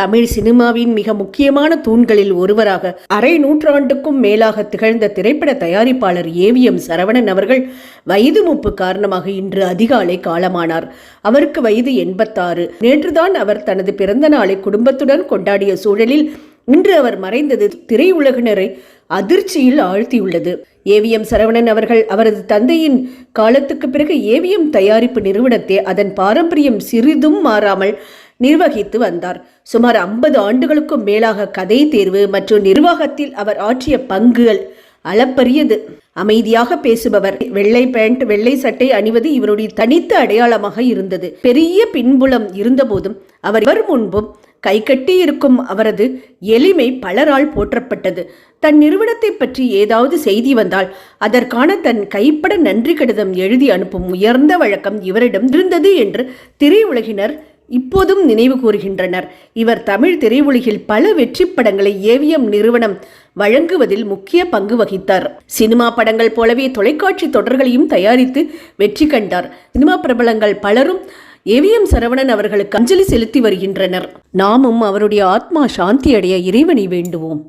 தமிழ் சினிமாவின் மிக முக்கியமான தூண்களில் ஒருவராக அரை நூற்றாண்டுக்கும் மேலாக திகழ்ந்த திரைப்பட தயாரிப்பாளர் ஏவிஎம் சரவணன் அவர்கள் வயது மூப்பு காரணமாக இன்று அதிகாலை காலமானார். அவருக்கு வயது எண்பத்தாறு. நேற்றுதான் அவர் தனது பிறந்த நாளை குடும்பத்துடன் கொண்டாடிய சூழலில் இன்று அவர் மறைந்தது திரையுலகினரை அதிர்ச்சியில் ஆழ்த்தியுள்ளது. ஏவிஎம் சரவணன் அவர்கள் அவரது தந்தையின் காலத்துக்கு பிறகு ஏவிஎம் தயாரிப்பு நிறுவனத்தை அதன் பாரம்பரியம் சிறிதும் மாறாமல் நிர்வகித்து வந்தார். சுமார் ஐம்பது ஆண்டுகளுக்கும் மேலாக கதை தேர்வு மற்றும் நிர்வாகத்தில் அவர் ஆற்றிய பங்குகள் அளப்பரியது. அமைதியாக பேசுபவர். வெள்ளை பேண்ட் வெள்ளை சட்டை அணிவது இவருடைய தனித்த அடையாளமாக இருந்தது. பெரிய பின்புலம் இருந்தபோதும் அவர் இவர் முன்பும் கைகட்டி இருக்கும் அவரது எளிமை பலரால் போற்றப்பட்டது. தன் நிறுவனத்தை பற்றி ஏதாவது செய்தி வந்தால் அதற்கான தன் கைப்பட நன்றி கடிதம் எழுதி அனுப்பும் உயர்ந்த வழக்கம் இவரிடம் இருந்தது என்று திரையுலகினர் இப்போதும் நினைவு கூறுகின்றனர். இவர் தமிழ் திரையுலகில் பல வெற்றி படங்களை ஏவிஎம் நிறுவனம் வழங்குவதில் முக்கிய பங்கு வகித்தார். சினிமா படங்கள் போலவே தொலைக்காட்சி தொடர்களையும் தயாரித்து வெற்றி கண்டார். சினிமா பிரபலங்கள் பலரும் ஏவிஎம் சரவணன் அவர்களுக்கு அஞ்சலி செலுத்தி வருகின்றனர். நாமும் அவருடைய ஆத்மா சாந்தி அடைய இறைவனை வேண்டுவோம்.